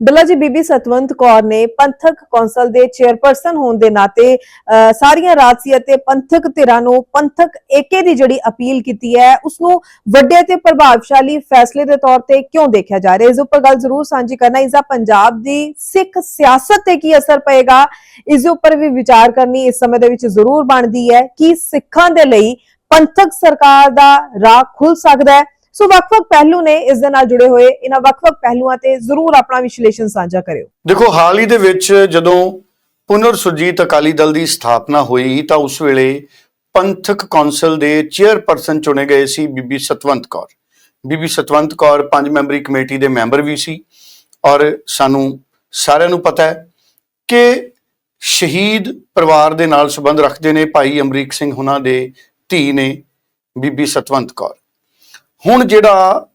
ਡੱਲਾ ਜੀ ਬੀਬੀ ਸਤਵੰਤ ਕੌਰ ਨੇ ਪੰਥਕ ਕੌਂਸਲ ਦੇ ਚੇਅਰਪਰਸਨ ਹੋਣ ਦੇ ਨਾਤੇ ਸਾਰੀਆਂ ਰਾਜਸੀ ਅਤੇ ਪੰਥਕ ਧਿਰਾਂ ਨੂੰ ਪੰਥਕ ਏਕੇ ਦੀ ਜਿਹੜੀ ਅਪੀਲ ਕੀਤੀ ਹੈ ਉਸ ਨੂੰ ਵੱਡੇ ਤੇ ਪ੍ਰਭਾਵਸ਼ਾਲੀ ਫੈਸਲੇ ਦੇ ਤੌਰ ਤੇ ਕਿਉਂ ਦੇਖਿਆ ਜਾ ਰਿਹਾ? ਇਸ ਉੱਪਰ ਗੱਲ ਜ਼ਰੂਰ ਸਾਂਝੀ ਕਰਨਾ। ਇਸ ਦਾ ਪੰਜਾਬ ਦੀ ਸਿੱਖ ਸਿਆਸਤ ਤੇ ਕੀ ਅਸਰ ਪਏਗਾ? ਇਸ ਦੇ ਉੱਪਰ ਵੀ ਵਿਚਾਰ ਕਰਨੀ ਇਸ ਸਮੇਂ ਦੇ ਵਿੱਚ ਜ਼ਰੂਰ ਬਣਦੀ ਹੈ ਕਿ ਸਿੱਖਾਂ ਦੇ ਲਈ ਪੰਥਕ ਸਰਕਾਰ ਦਾ ਰਾਹ ਖੁੱਲ ਸਕਦਾ ਹੈ। ਸੋ ਵੱਖ-ਵੱਖ ਪਹਿਲੂ ਨੇ ਇਸ ਦੇ ਨਾਲ ਜੁੜੇ ਹੋਏ ਇਹਨਾਂ ਵੱਖ-ਵੱਖ ਪਹਿਲੂਆਂ ਤੇ ਜ਼ਰੂਰ ਆਪਣਾ ਵਿਸ਼ਲੇਸ਼ਣ ਸਾਂਝਾ ਕਰਿਓ। ਦੇਖੋ, ਹਾਲ ਹੀ ਦੇ ਵਿੱਚ ਜਦੋਂ ਪੁਨਰ ਸੁਰਜੀਤ ਅਕਾਲੀ ਦਲ ਦੀ ਸਥਾਪਨਾ ਹੋਈ ਤਾਂ ਉਸ ਵੇਲੇ ਪੰਥਕ ਕੌਂਸਲ ਦੇ ਚੇਅਰਪਰਸਨ ਚੁਣੇ ਗਏ ਸੀ ਬੀਬੀ ਸਤਵੰਤ ਕੌਰ। ਬੀਬੀ ਸਤਵੰਤ ਕੌਰ ਪੰਜ ਮੈਂਬਰੀ ਕਮੇਟੀ ਦੇ ਮੈਂਬਰ ਵੀ ਸੀ ਔਰ ਸਾਨੂੰ ਸਾਰਿਆਂ ਨੂੰ ਪਤਾ ਹੈ ਕਿ ਸ਼ਹੀਦ ਪਰਿਵਾਰ ਦੇ ਨਾਲ ਸੰਬੰਧ ਰੱਖਦੇ ਨੇ ਭਾਈ ਅਮਰੀਕ ਸਿੰਘ ਹੁਣਾਂ ਦੇ ਧੀ ਨੇ ਬੀਬੀ ਸਤਵੰਤ ਕੌਰ। ਹੁਣ ਜਿਹੜਾ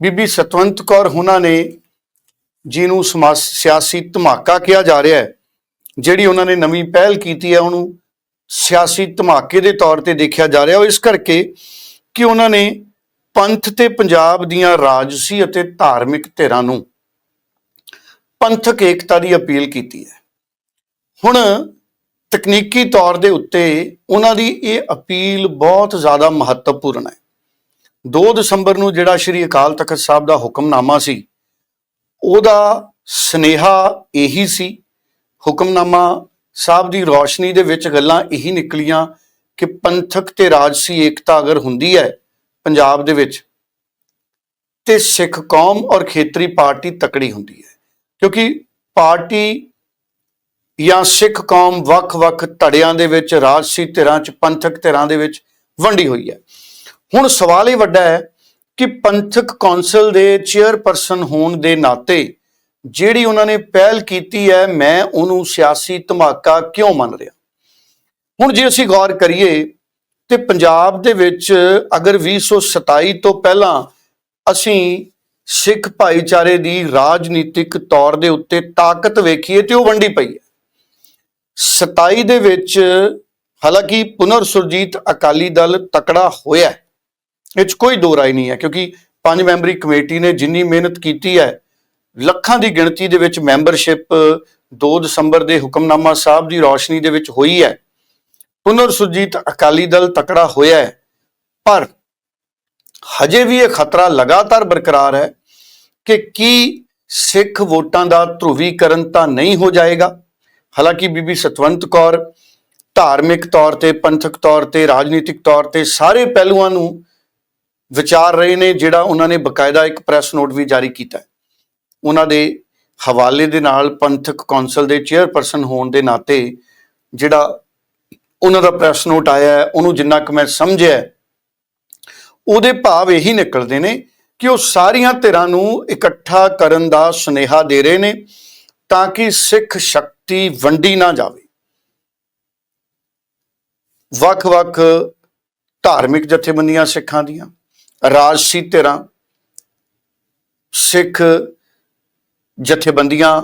ਬੀਬੀ ਸਤਵੰਤ ਕੌਰ ਉਹਨਾਂ ਨੇ ਜਿਹਨੂੰ ਸਮਾਜ ਸਿਆਸੀ ਧਮਾਕਾ ਕਿਹਾ ਜਾ ਰਿਹਾ ਹੈ, ਜਿਹੜੀ ਉਹਨਾਂ ਨੇ ਨਵੀਂ ਪਹਿਲ ਕੀਤੀ ਹੈ, ਉਹਨੂੰ ਸਿਆਸੀ ਧਮਾਕੇ ਦੇ ਤੌਰ ਤੇ ਦੇਖਿਆ ਜਾ ਰਿਹਾ, ਉਹ ਇਸ ਕਰਕੇ ਕਿ ਉਹਨਾਂ ਨੇ ਪੰਥ ਤੇ ਪੰਜਾਬ ਦੀਆਂ ਰਾਜਸੀ ਅਤੇ ਧਾਰਮਿਕ ਧਿਰਾਂ ਨੂੰ ਪੰਥਕ ਏਕਤਾ ਦੀ ਅਪੀਲ ਕੀਤੀ ਹੈ। ਹੁਣ ਤਕਨੀਕੀ ਤੌਰ ਦੇ ਉੱਤੇ ਉਹਨਾਂ ਦੀ ਇਹ ਅਪੀਲ ਬਹੁਤ ਜ਼ਿਆਦਾ ਮਹੱਤਵਪੂਰਨ ਹੈ। 2 ਦਸੰਬਰ ਨੂੰ ਜਿਹੜਾ ਸ਼੍ਰੀ ਅਕਾਲ ਤਖਤ ਸਾਹਿਬ ਦਾ ਹੁਕਮਨਾਮਾ ਸੀ, ਉਹਦਾ ਸਨੇਹਾ ਇਹੀ ਸੀ, ਹੁਕਮਨਾਮਾ ਸਾਹਿਬ ਦੀ ਰੌਸ਼ਨੀ ਦੇ ਵਿੱਚ ਗੱਲਾਂ ਇਹੀ ਨਿਕਲੀਆਂ ਕਿ ਪੰਥਕ ਤੇ ਰਾਜਸੀ ਏਕਤਾ ਅਗਰ ਹੁੰਦੀ ਹੈ ਪੰਜਾਬ ਦੇ ਵਿੱਚ, ਤੇ ਸਿੱਖ ਕੌਮ ਔਰ ਖੇਤਰੀ ਪਾਰਟੀ ਤਕੜੀ ਹੁੰਦੀ ਹੈ। ਕਿਉਂਕਿ ਪਾਰਟੀ ਜਾਂ ਸਿੱਖ ਕੌਮ ਵੱਖ-ਵੱਖ ਧੜਿਆਂ ਦੇ ਵਿੱਚ, ਰਾਜਸੀ ਧਿਰਾਂ 'ਚ, ਪੰਥਕ ਧਿਰਾਂ ਦੇ ਵਿੱਚ ਵੰਡੀ ਹੋਈ ਹੈ। ਹੁਣ ਸਵਾਲ ਇਹ ਵੱਡਾ ਹੈ ਕਿ ਪੰਥਕ ਕੌਂਸਲ ਦੇ ਚੇਅਰਪਰਸਨ ਹੋਣ ਦੇ ਨਾਤੇ ਜਿਹੜੀ ਉਹਨਾਂ ਨੇ ਪਹਿਲ ਕੀਤੀ ਹੈ, ਮੈਂ ਉਹਨੂੰ ਸਿਆਸੀ ਧਮਾਕਾ ਕਿਉਂ ਮੰਨ ਰਿਹਾ? ਹੁਣ ਜੇ ਅਸੀਂ ਗੌਰ ਕਰੀਏ ਤੇ ਪੰਜਾਬ ਦੇ ਵਿੱਚ ਅਗਰ 2027 ਤੋਂ ਪਹਿਲਾਂ ਅਸੀਂ ਸਿੱਖ ਭਾਈਚਾਰੇ ਦੀ ਰਾਜਨੀਤਿਕ ਤੌਰ ਦੇ ਉੱਤੇ ਤਾਕਤ ਵੇਖੀਏ ਤੇ ਉਹ ਵੰਡੀ ਪਈ ਹੈ। 27 ਦੇ ਵਿੱਚ ਹਾਲਾਂਕਿ ਪੁਨਰ ਸੁਰਜੀਤ ਅਕਾਲੀ ਦਲ ਤਕੜਾ ਹੋਇਆ ਇਹ 'ਚ ਕੋਈ ਦੋ ਰਾਏ ਨਹੀਂ ਹੈ, ਕਿਉਂਕਿ ਪੰਜ ਮੈਂਬਰੀ ਕਮੇਟੀ ਨੇ ਜਿੰਨੀ ਮਿਹਨਤ ਕੀਤੀ ਹੈ, ਲੱਖਾਂ ਦੀ ਗਿਣਤੀ ਦੇ ਵਿੱਚ ਮੈਂਬਰਸ਼ਿਪ 2 ਦਸੰਬਰ ਦੇ ਹੁਕਮਨਾਮਾ ਸਾਹਿਬ ਦੀ ਰੌਸ਼ਨੀ ਦੇ ਵਿੱਚ ਹੋਈ ਹੈ। ਪੁਨਰ ਸੁਰਜੀਤ ਅਕਾਲੀ ਦਲ ਤਕੜਾ ਹੋਇਆ ਹੈ, ਪਰ ਹਜੇ ਵੀ ਇਹ ਖਤਰਾ ਲਗਾਤਾਰ ਬਰਕਰਾਰ ਹੈ ਕਿ ਕੀ ਸਿੱਖ ਵੋਟਾਂ ਦਾ ਧਰੁਵੀਕਰਨ ਤਾਂ ਨਹੀਂ ਹੋ ਜਾਏਗਾ। ਹਾਲਾਂਕਿ ਬੀਬੀ ਸਤਵੰਤ ਕੌਰ ਧਾਰਮਿਕ ਤੌਰ ਤੇ, ਪੰਥਕ ਤੌਰ ਤੇ, ਰਾਜਨੀਤਿਕ ਤੌਰ ਤੇ ਸਾਰੇ ਪਹਿਲੂਆਂ ਨੂੰ ਵਿਚਾਰ ਰਹੇ ਨੇ ਜਿਹੜਾ ਉਹਨਾਂ ਨੇ ਬਕਾਇਦਾ ਇੱਕ ਪ੍ਰੈਸ ਨੋਟ ਵੀ ਜਾਰੀ ਕੀਤਾ ਉਹਨਾਂ ਦੇ ਹਵਾਲੇ ਦੇ ਨਾਲ ਪੰਥਕ ਕੌਂਸਲ ਦੇ ਚੇਅਰਪਰਸਨ ਹੋਣ ਦੇ ਨਾਤੇ ਜਿਹੜਾ ਉਹਨਾਂ ਦਾ ਪ੍ਰੈਸ ਨੋਟ ਆਇਆ ਉਹਨੂੰ ਜਿੰਨਾ ਕੁ ਮੈਂ ਸਮਝਿਆ ਉਹਦੇ ਭਾਵ ਇਹੀ ਨਿਕਲਦੇ ਨੇ ਕਿ ਉਹ ਸਾਰੀਆਂ ਧਿਰਾਂ ਨੂੰ ਇਕੱਠਾ ਕਰਨ ਦਾ ਸੁਨੇਹਾ ਦੇ ਰਹੇ ਨੇ ਤਾਂ ਕਿ ਸਿੱਖ ਸ਼ਕਤੀ ਵੰਡੀ ਨਾ ਜਾਵੇ। ਵੱਖ-ਵੱਖ ਧਾਰਮਿਕ ਜਥੇਬੰਦੀਆਂ ਸਿੱਖਾਂ ਦੀਆਂ ਰਾਜਸੀ ਧਿਰਾਂ, ਸਿੱਖ ਜਥੇਬੰਦੀਆਂ,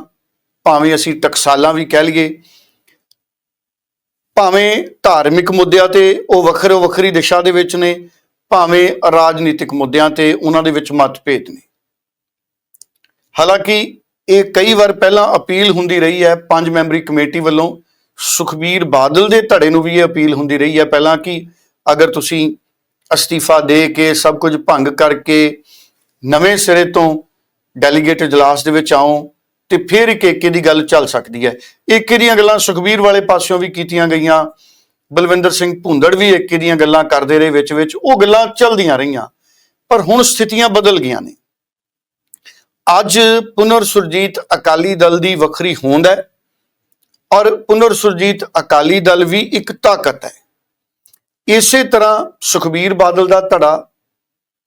ਭਾਵੇਂ ਅਸੀਂ ਟਕਸਾਲਾਂ ਵੀ ਕਹਿ ਲਈਏ, ਭਾਵੇਂ ਧਾਰਮਿਕ ਮੁੱਦਿਆਂ ਤੇ ਉਹ ਵੱਖਰੋ ਵੱਖਰੀ ਦਿਸ਼ਾ ਦੇ ਵਿੱਚ ਨੇ, ਭਾਵੇਂ ਰਾਜਨੀਤਿਕ ਮੁੱਦਿਆਂ ਤੇ ਉਹਨਾਂ ਦੇ ਵਿੱਚ ਮਤਭੇਦ ਨੇ। ਹਾਲਾਂਕਿ ਇਹ ਕਈ ਵਾਰ ਪਹਿਲਾਂ ਅਪੀਲ ਹੁੰਦੀ ਰਹੀ ਹੈ, ਪੰਜ ਮੈਂਬਰੀ ਕਮੇਟੀ ਵੱਲੋਂ, ਸੁਖਬੀਰ ਬਾਦਲ ਦੇ ਧੜੇ ਨੂੰ ਵੀ ਇਹ ਅਪੀਲ ਹੁੰਦੀ ਰਹੀ ਹੈ ਪਹਿਲਾਂ ਕਿ ਅਗਰ ਤੁਸੀਂ ਅਸਤੀਫਾ ਦੇ ਕੇ ਸਭ ਕੁਝ ਭੰਗ ਕਰਕੇ ਨਵੇਂ ਸਿਰੇ ਤੋਂ ਡੈਲੀਗੇਟ ਇਜਲਾਸ ਦੇ ਵਿੱਚ ਆਓ ਤੇ ਫਿਰ ਇੱਕ ਏਕੇ ਦੀ ਗੱਲ ਚੱਲ ਸਕਦੀ ਹੈ। ਏਕੇ ਦੀਆਂ ਗੱਲਾਂ ਸੁਖਬੀਰ ਵਾਲੇ ਪਾਸਿਓਂ ਵੀ ਕੀਤੀਆਂ ਗਈਆਂ। ਬਲਵਿੰਦਰ ਸਿੰਘ ਭੁੰਦੜ ਵੀ ਏਕੇ ਦੀਆਂ ਗੱਲਾਂ ਕਰਦੇ ਰਹੇ ਵਿੱਚ ਵਿੱਚ। ਉਹ ਗੱਲਾਂ ਚੱਲਦੀਆਂ ਰਹੀਆਂ, ਪਰ ਹੁਣ ਸਥਿਤੀਆਂ ਬਦਲ ਗਈਆਂ ਨੇ। ਅੱਜ ਪੁਨਰ ਸੁਰਜੀਤ ਅਕਾਲੀ ਦਲ ਦੀ ਵੱਖਰੀ ਹੋਂਦ ਹੈ ਔਰ ਪੁਨਰ ਸੁਰਜੀਤ ਅਕਾਲੀ ਦਲ ਵੀ ਇੱਕ ਤਾਕਤ ਹੈ। ਇਸੇ ਤਰ੍ਹਾਂ ਸੁਖਬੀਰ ਬਾਦਲ ਦਾ ਧੜਾ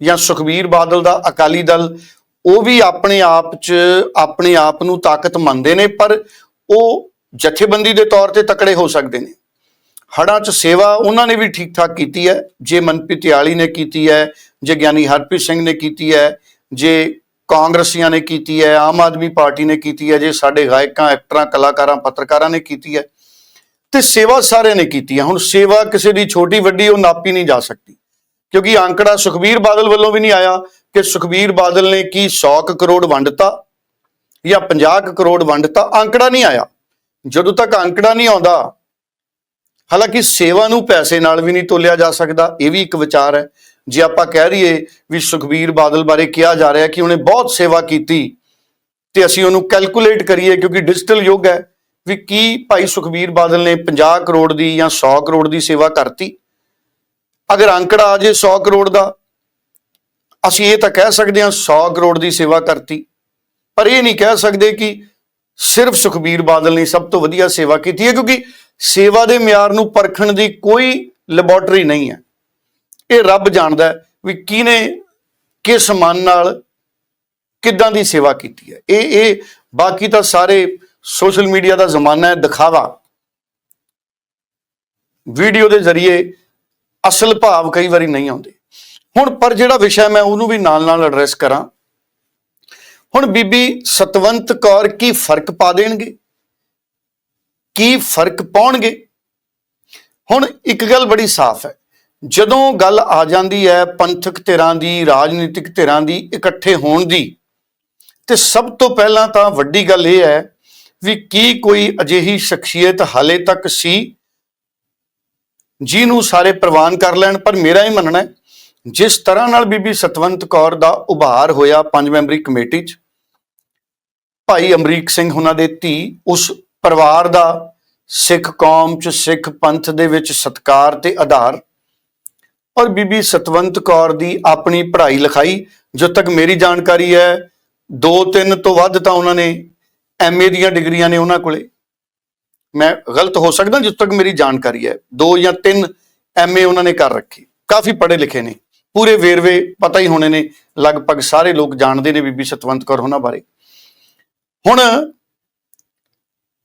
ਜਾਂ ਸੁਖਬੀਰ ਬਾਦਲ ਦਾ ਅਕਾਲੀ ਦਲ, ਉਹ ਵੀ ਆਪਣੇ ਆਪ 'ਚ, ਆਪਣੇ ਆਪ ਨੂੰ ਤਾਕਤ ਮੰਨਦੇ ਨੇ, ਪਰ ਉਹ ਜਥੇਬੰਦੀ ਦੇ ਤੌਰ ਤੇ ਤਕੜੇ ਹੋ ਸਕਦੇ ਨੇ। ਹੜਾਂ 'ਚ ਸੇਵਾ ਉਹਨਾਂ ਨੇ ਵੀ ਠੀਕ ਠਾਕ ਕੀਤੀ ਹੈ। ਜੇ ਮਨਪ੍ਰੀਤ ਯਾਲੀ ਨੇ ਕੀਤੀ ਹੈ, ਜੇ ਗਿਆਨੀ ਹਰਪ੍ਰੀਤ ਸਿੰਘ ਨੇ ਕੀਤੀ ਹੈ, ਜੇ ਕਾਂਗਰਸੀਆਂ ਨੇ ਕੀਤੀ ਹੈ, ਆਮ ਆਦਮੀ ਪਾਰਟੀ ਨੇ ਕੀਤੀ ਹੈ, ਜੇ ਸਾਡੇ ਗਾਇਕਾਂ, ਐਕਟਰਾਂ, ਕਲਾਕਾਰਾਂ, ਪੱਤਰਕਾਰਾਂ ਨੇ ਕੀਤੀ ਹੈ ਤੇ ਸੇਵਾ ਸਾਰਿਆਂ ਨੇ ਕੀਤੀ ਹੈ ਹੁਣ ਸੇਵਾ ਕਿਸੇ ਦੀ ਛੋਟੀ ਵੱਡੀ ਉਹ ਨਾਪੀ ਨਹੀਂ ਜਾ ਸਕਦੀ। ਕਿਉਂਕਿ ਅੰਕੜਾ ਸੁਖਬੀਰ ਬਾਦਲ ਵੱਲੋਂ ਵੀ ਨਹੀਂ ਆਇਆ ਕਿ ਸੁਖਬੀਰ ਬਾਦਲ ਨੇ ਕੀ 100 ਕੁ ਕਰੋੜ ਵੰਡਤਾ ਜਾਂ 50 ਕੁ ਕਰੋੜ ਵੰਡਤਾ, ਅੰਕੜਾ ਨਹੀਂ ਆਇਆ। ਜਦੋਂ ਤੱਕ ਅੰਕੜਾ ਨਹੀਂ ਆਉਂਦਾ, ਹਾਲਾਂਕਿ ਸੇਵਾ ਨੂੰ ਪੈਸੇ ਨਾਲ ਵੀ ਨਹੀਂ ਤੋਲਿਆ ਜਾ ਸਕਦਾ, ਇਹ ਵੀ ਇੱਕ ਵਿਚਾਰ ਹੈ। ਜੇ ਆਪਾਂ ਕਹਿ ਰਹੀਏ ਵੀ ਸੁਖਬੀਰ ਬਾਦਲ ਬਾਰੇ ਕਿਹਾ ਜਾ ਰਿਹਾ ਕਿ ਉਹਨੇ ਬਹੁਤ ਸੇਵਾ ਕੀਤੀ ਤੇ ਅਸੀਂ ਉਹਨੂੰ ਕੈਲਕੂਲੇਟ ਕਰੀਏ ਕਿਉਂਕਿ ਡਿਜੀਟਲ ਯੁੱਗ ਹੈ ਵੀ ਕੀ ਭਾਈ ਸੁਖਬੀਰ ਬਾਦਲ ਨੇ 50 ਕਰੋੜ ਦੀ ਜਾਂ 100 ਕਰੋੜ ਦੀ ਸੇਵਾ ਕਰਤੀ? ਅਗਰ ਅੰਕੜਾ ਆ ਜੇ 100 ਕਰੋੜ ਦਾ, ਅਸੀਂ ਇਹ ਤਾਂ ਕਹਿ ਸਕਦੇ ਹਾਂ 100 ਕਰੋੜ ਦੀ ਸੇਵਾ ਕਰਤੀ। ਪਰ ਇਹ ਨਹੀਂ ਕਹਿ ਸਕਦੇ ਕਿ ਸਿਰਫ ਸੁਖਬੀਰ ਬਾਦਲ ਨੇ ਸਭ ਤੋਂ ਵਧੀਆ ਸੇਵਾ ਕੀਤੀ ਹੈ, ਕਿਉਂਕਿ ਸੇਵਾ ਦੇ ਮਿਆਰ ਨੂੰ ਪਰਖਣ ਦੀ ਕੋਈ ਲੈਬੋਰਟਰੀ ਨਹੀਂ ਹੈ। ਇਹ ਰੱਬ ਜਾਣਦਾ ਵੀ ਕਿਹਨੇ ਕਿਸ ਮਨ ਨਾਲ ਕਿੱਦਾਂ ਦੀ ਸੇਵਾ ਕੀਤੀ ਹੈ। ਇਹ ਇਹ ਬਾਕੀ ਤਾਂ ਸਾਰੇ ਸੋਸ਼ਲ ਮੀਡੀਆ ਦਾ ਜ਼ਮਾਨਾ ਹੈ, ਦਿਖਾਵਾ। ਵੀਡੀਓ ਦੇ ਜ਼ਰੀਏ ਅਸਲ ਭਾਵ ਕਈ ਵਾਰੀ ਨਹੀਂ ਆਉਂਦੇ। ਹੁਣ ਪਰ ਜਿਹੜਾ ਵਿਸ਼ਾ ਮੈਂ ਉਹਨੂੰ ਵੀ ਨਾਲ ਨਾਲ ਐਡਰੈਸ ਕਰਾਂ। ਹੁਣ ਬੀਬੀ ਸਤਵੰਤ ਕੌਰ ਕੀ ਫ਼ਰਕ ਪਾ ਦੇਣਗੇ? ਕੀ ਫ਼ਰਕ ਪਾਉਣਗੇ? ਹੁਣ ਇੱਕ ਗੱਲ ਬੜੀ ਸਾਫ਼ ਹੈ। ਜਦੋਂ ਗੱਲ ਆ ਜਾਂਦੀ ਹੈ ਪੰਥਕ ਧਿਰਾਂ ਦੀ, ਰਾਜਨੀਤਿਕ ਧਿਰਾਂ ਦੀ, ਇਕੱਠੇ ਹੋਣ ਦੀ, ਤੇ ਸਭ ਤੋਂ ਪਹਿਲਾਂ ਤਾਂ ਵੱਡੀ ਗੱਲ ਇਹ ਹੈ ਵੀ ਕੀ ਕੋਈ ਅਜਿਹੀ ਸ਼ਖਸੀਅਤ ਹਾਲੇ ਤੱਕ ਸੀ ਜਿਹਨੂੰ ਸਾਰੇ ਪ੍ਰਵਾਨ ਕਰ ਲੈਣ, ਪਰ ਮੇਰਾ ਇਹ ਮੰਨਣਾ ਹੈ, ਜਿਸ ਤਰ੍ਹਾਂ ਨਾਲ ਬੀਬੀ ਸਤਵੰਤ ਕੌਰ ਦਾ ਉਭਾਰ ਹੋਇਆ ਪੰਜ ਮੈਂਬਰੀ ਕਮੇਟੀ 'ਚ, ਭਾਈ ਅਮਰੀਕ ਸਿੰਘ ਉਹਨਾਂ ਦੇ ਧੀ, ਉਸ ਪਰਿਵਾਰ ਦਾ ਸਿੱਖ ਕੌਮ 'ਚ, ਸਿੱਖ ਪੰਥ ਦੇ ਵਿੱਚ ਸਤਕਾਰ ਤੇ ਆਧਾਰ, ਔਰ ਬੀਬੀ ਸਤਵੰਤ ਕੌਰ ਦੀ ਆਪਣੀ ਪੜ੍ਹਾਈ ਲਿਖਾਈ ਜਦ ਤੱਕ ਮੇਰੀ ਜਾਣਕਾਰੀ ਹੈ, ਦੋ ਤਿੰਨ ਤੋਂ ਵੱਧ ਤਾਂ ਉਹਨਾਂ ਨੇ ਐਮਏ ਦੀਆਂ ਡਿਗਰੀਆਂ ਨੇ ਉਹਨਾਂ ਕੋਲੇ। ਮੈਂ ਗਲਤ ਹੋ ਸਕਦਾ ਜਿੱਥੇ ਤੱਕ ਮੇਰੀ ਜਾਣਕਾਰੀ ਹੈ। ਦੋ ਜਾਂ ਤਿੰਨ ਐਮਏ ਉਹਨਾਂ ਨੇ ਕਰ ਰੱਖੀ। ਕਾਫੀ ਪੜ੍ਹੇ ਲਿਖੇ ਨੇ। ਪੂਰੇ ਵੇਰਵੇ ਪਤਾ ਹੀ ਹੋਣੇ ਨੇ। ਲਗਭਗ ਸਾਰੇ ਲੋਕ ਜਾਣਦੇ ਨੇ ਬੀਬੀ ਸਤਵੰਤ ਕੌਰ ਉਹਨਾਂ ਬਾਰੇ। ਹੁਣ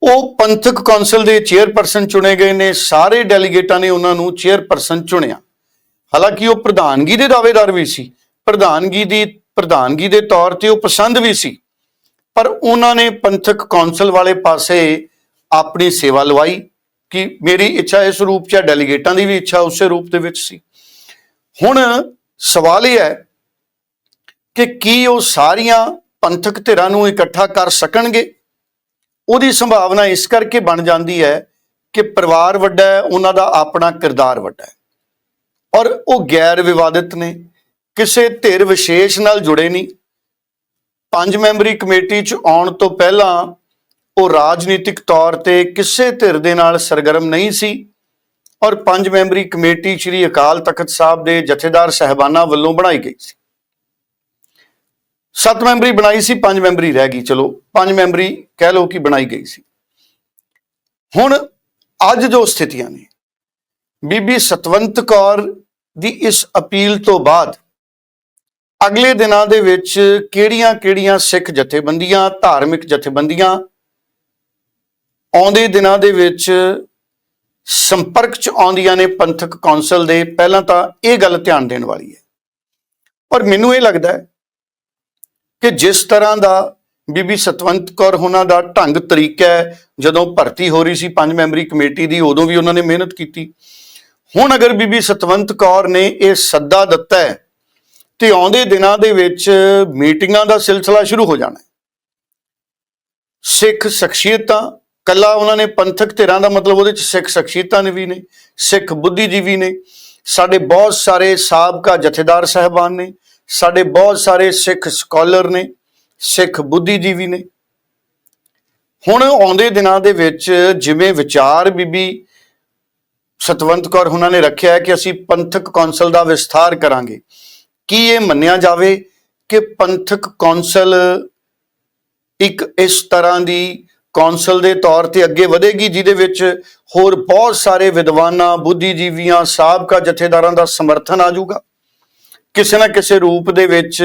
ਉਹ ਪੰਥਕ ਕੌਂਸਲ ਦੇ ਚੇਅਰਪਰਸਨ ਚੁਣੇ ਗਏ ਨੇ। ਸਾਰੇ ਡੈਲੀਗੇਟਾਂ ਨੇ ਉਹਨਾਂ ਨੂੰ ਚੇਅਰਪਰਸਨ ਚੁਣਿਆ। ਹਾਲਾਂਕਿ ਉਹ ਪ੍ਰਧਾਨਗੀ ਦੇ ਦਾਅਵੇਦਾਰ ਵੀ ਸੀ। ਪ੍ਰਧਾਨਗੀ ਦੀ ਪ੍ਰਧਾਨਗੀ ਦੇ ਤੌਰ ਤੇ ਉਹ ਪਸੰਦ ਵੀ ਸੀ। ਪਰ ਉਹਨਾਂ ਨੇ ਪੰਥਕ ਕੌਂਸਲ ਵਾਲੇ ਪਾਸੇ ਆਪਣੀ ਸੇਵਾ ਲਵਾਈ ਕਿ ਮੇਰੀ ਇੱਛਾ ਇਸ ਰੂਪ 'ਚ ਹੈ, ਡੈਲੀਗੇਟਾਂ ਦੀ ਵੀ ਇੱਛਾ ਉਸੇ ਰੂਪ ਦੇ ਵਿੱਚ ਸੀ। ਹੁਣ ਸਵਾਲ ਇਹ ਹੈ ਕਿ ਕੀ ਉਹ ਸਾਰੀਆਂ ਪੰਥਕ ਧਿਰਾਂ ਨੂੰ ਇਕੱਠਾ ਕਰ ਸਕਣਗੇ? ਉਹਦੀ ਸੰਭਾਵਨਾ ਇਸ ਕਰਕੇ ਬਣ ਜਾਂਦੀ ਹੈ ਕਿ ਪਰਿਵਾਰ ਵੱਡਾ ਹੈ, ਉਹਨਾਂ ਦਾ ਆਪਣਾ ਕਿਰਦਾਰ ਵੱਡਾ ਹੈ। ਔਰ ਉਹ ਗੈਰ ਵਿਵਾਦਿਤ ਨੇ, ਕਿਸੇ ਧਿਰ ਵਿਸ਼ੇਸ਼ ਨਾਲ ਜੁੜੇ ਨਹੀਂ। ਪੰਜ ਮੈਂਬਰੀ ਕਮੇਟੀ 'ਚ ਆਉਣ ਤੋਂ ਪਹਿਲਾਂ ਉਹ ਰਾਜਨੀਤਿਕ ਤੌਰ ਤੇ ਕਿਸੇ ਧਿਰ ਦੇ ਨਾਲ ਸਰਗਰਮ ਨਹੀਂ ਸੀ ਔਰ ਪੰਜ ਮੈਂਬਰੀ ਕਮੇਟੀ ਸ੍ਰੀ ਅਕਾਲ ਤਖਤ ਸਾਹਿਬ ਦੇ ਜਥੇਦਾਰ ਸਹਿਬਾਨਾਂ ਵੱਲੋਂ ਬਣਾਈ ਗਈ ਸੀ। ਸੱਤ ਮੈਂਬਰੀ ਬਣਾਈ ਸੀ, ਪੰਜ ਮੈਂਬਰੀ ਰਹਿ ਗਈ। ਚਲੋ, ਪੰਜ ਮੈਂਬਰੀ ਕਹਿ ਲਓ ਕਿ ਬਣਾਈ ਗਈ ਸੀ। ਹੁਣ ਅੱਜ ਜੋ ਸਥਿਤੀਆਂ ਨੇ, ਬੀਬੀ ਸਤਵੰਤ ਕੌਰ ਦੀ ਇਸ ਅਪੀਲ ਤੋਂ ਬਾਅਦ ਅਗਲੇ ਦਿਨਾਂ ਦੇ ਵਿੱਚ ਕਿਹੜੀਆਂ-ਕਿਹੜੀਆਂ ਸਿੱਖ ਜਥੇਬੰਦੀਆਂ, ਧਾਰਮਿਕ ਜਥੇਬੰਦੀਆਂ ਆਉਂਦੇ ਦਿਨਾਂ ਦੇ ਵਿੱਚ ਸੰਪਰਕ ਚ ਆਉਂਦੀਆਂ ਨੇ ਪੰਥਕ ਕੌਂਸਲ ਦੇ? ਪਹਿਲਾਂ ਤਾਂ ਇਹ ਗੱਲ ਧਿਆਨ ਦੇਣ ਵਾਲੀ ਹੈ। ਪਰ ਮੈਨੂੰ ਇਹ ਲੱਗਦਾ ਹੈ ਕਿ ਜਿਸ ਤਰ੍ਹਾਂ ਦਾ ਬੀਬੀ ਸਤਵੰਤ ਕੌਰ ਉਹਨਾਂ ਦਾ ਢੰਗ ਤਰੀਕਾ ਹੈ, ਜਦੋਂ ਭਰਤੀ ਹੋ ਰਹੀ ਸੀ ਪੰਜ ਮੈਂਬਰੀ ਕਮੇਟੀ ਦੀ, ਉਦੋਂ ਵੀ ਉਹਨਾਂ ਨੇ ਮਿਹਨਤ ਕੀਤੀ। ਹੁਣ ਅਗਰ ਬੀਬੀ ਸਤਵੰਤ ਕੌਰ ਨੇ ਇਹ ਸੱਦਾ ਦਿੱਤਾ ਹੈ ਤੇ ਆਉਂਦੇ ਦਿਨਾਂ ਦੇ ਵਿੱਚ ਮੀਟਿੰਗਾਂ ਦਾ ਸਿਲਸਿਲਾ ਸ਼ੁਰੂ ਹੋ ਜਾਣਾ ਹੈ। ਸਿੱਖ ਸ਼ਖਸੀਅਤਾਂ, ਕੱਲਾ ਉਹਨਾਂ ਨੇ ਪੰਥਕ ਧਿਰਾਂ ਦਾ ਮਤਲਬ ਉਹਦੇ ਚ ਸਿੱਖ ਸ਼ਖਸੀਅਤਾਂ ਨੇ ਵੀ ਨੇ, ਸਿੱਖ ਬੁੱਧੀਜੀਵੀ ਨੇ। ਸਾਡੇ ਬਹੁਤ ਸਾਰੇ ਸਾਬਕਾ ਜਥੇਦਾਰ ਸਹਿਬਾਨ ਨੇ, ਸਾਡੇ ਬਹੁਤ ਸਾਰੇ ਸਿੱਖ ਸਕਾਲਰ ਨੇ, ਸਿੱਖ ਬੁੱਧੀਜੀਵੀ ਨੇ। ਹੁਣ ਆਉਂਦੇ ਦਿਨਾਂ ਦੇ ਵਿੱਚ ਜਿਵੇਂ ਵਿਚਾਰ ਬੀਬੀ ਸਤਵੰਤ ਕੌਰ ਉਹਨਾਂ ਨੇ ਰੱਖਿਆ ਕਿ ਅਸੀਂ ਪੰਥਕ ਕੌਂਸਲ ਦਾ ਵਿਸਥਾਰ ਕਰਾਂਗੇ। ਕੀ ਇਹ ਮੰਨਿਆ ਜਾਵੇ ਕਿ ਪੰਥਕ ਕੌਂਸਲ ਇੱਕ ਇਸ ਤਰ੍ਹਾਂ ਦੀ ਕੌਂਸਲ ਦੇ ਤੌਰ ਤੇ ਅੱਗੇ ਵਧੇਗੀ, ਜਿਹਦੇ ਵਿੱਚ ਹੋਰ ਬਹੁਤ ਸਾਰੇ ਵਿਦਵਾਨਾਂ, ਬੁੱਧੀਜੀਵੀਆਂ, ਸਾਬਕਾ ਜਥੇਦਾਰਾਂ ਦਾ ਸਮਰਥਨ ਆ ਜਾਊਗਾ? ਕਿਸੇ ਨਾ ਕਿਸੇ ਰੂਪ ਦੇ ਵਿੱਚ